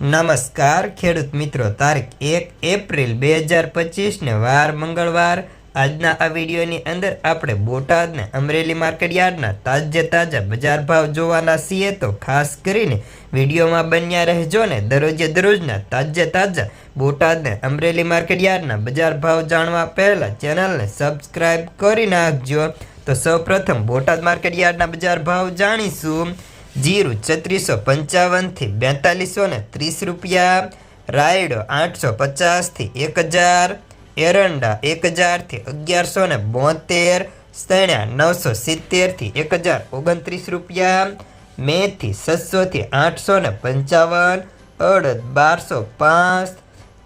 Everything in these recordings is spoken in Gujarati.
નમસ્કાર, ખેડૂત મિત્રો. તારીખ એક એપ્રિલ બે હજાર પચીસને વાર મંગળવાર. આજના આ વિડીયોની અંદર આપણે બોટાદને અમરેલી માર્કેટ યાર્ડના તાજે તાજા બજાર ભાવ જોવાના છીએ તો ખાસ કરીને વિડીયોમાં બન્યા રહેજો ને દરરોજે દરરોજના તાજે તાજા બોટાદને અમરેલી માર્કેટ યાર્ડના બજાર ભાવ જાણવા પહેલાં ચેનલને સબસ્ક્રાઈબ કરી નાખજો. તો સૌપ્રથમ બોટાદ માર્કેટ યાર્ડના બજાર ભાવ જાણીશું. જીરું છત્રીસો પંચાવનથી બેતાલીસો ને ત્રીસ રૂપિયા, રાયડો આઠસો પચાસથી એક હજાર, એરંડા એક હજારથી અગિયારસો ને બોતેર સણ્યા નવસો સિત્તેરથી એક હજાર ઓગણત્રીસ રૂપિયા, મેથી છસોથી આઠસો ને પંચાવન, અડદ બારસો પાંચ,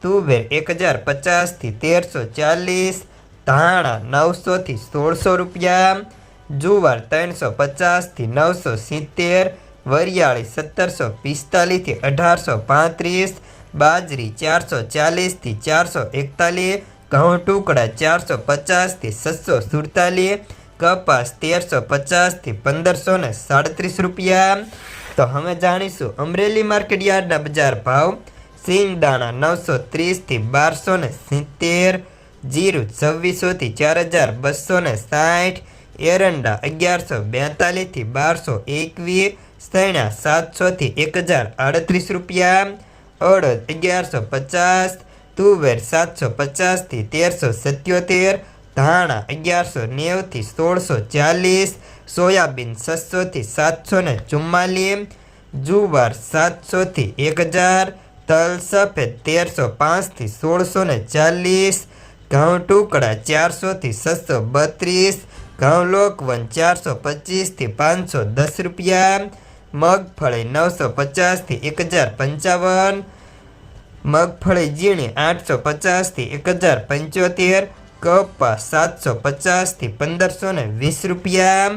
તુવેર એક હજાર પચાસથી તેરસો ચાલીસ, ધાણા નવસોથી સોળસો રૂપિયા જુવાર ત્રણસો પચાસથી નવસો સિત્તેર વરિયાળી સત્તરસો પિસ્તાલીસથી અઢારસો પાંત્રીસ બાજરી ચારસો ચાલીસથી ચારસો એકતાલીસ ઘઉં ટુકડા ચારસો પચાસથી છસો સુડતાલીસ કપાસ તેરસો પચાસથી પંદરસો ને સાડત્રીસ રૂપિયા. તો હવે જાણીશું અમરેલી માર્કેટ યાર્ડના બજાર ભાવ. સિંગદાણા નવસો ત્રીસથી બારસો ને સિત્તેર, જીરું છવ્વીસોથી ચાર હજાર બસો ને સાઠ એરંડા અગિયારસો બેતાલીસથી બારસો એકવીસ સૈણા સાતસોથી એક હજાર આડત્રીસ રૂપિયા, અડદ અગિયારસો પચાસ, તુવેર સાતસો પચાસથી તેરસો સત્યોતેર, ધાણા અગિયારસો નેવથી સોળસો ચાલીસ, સોયાબીન છસોથી સાતસો ને ચુમ્માલીસ, જુવાર સાતસોથી એક હજાર તલ સફેદ તેરસો પાંચથી સોળસો ને ચાલીસ, ઘઉં ટુકડા ચારસોથી છસો બત્રીસ ઘઉં વન ચારસો પચીસથી પાંચસો દસ રૂપિયા. મગફળી નવસો પચાસથી એક હજાર પંચાવન. મગફળી ઝીણી આઠસો પચાસથી એક હજાર પંચોતેર. કપા સાતસો પચાસથી પંદરસો ને વીસ રૂપિયા.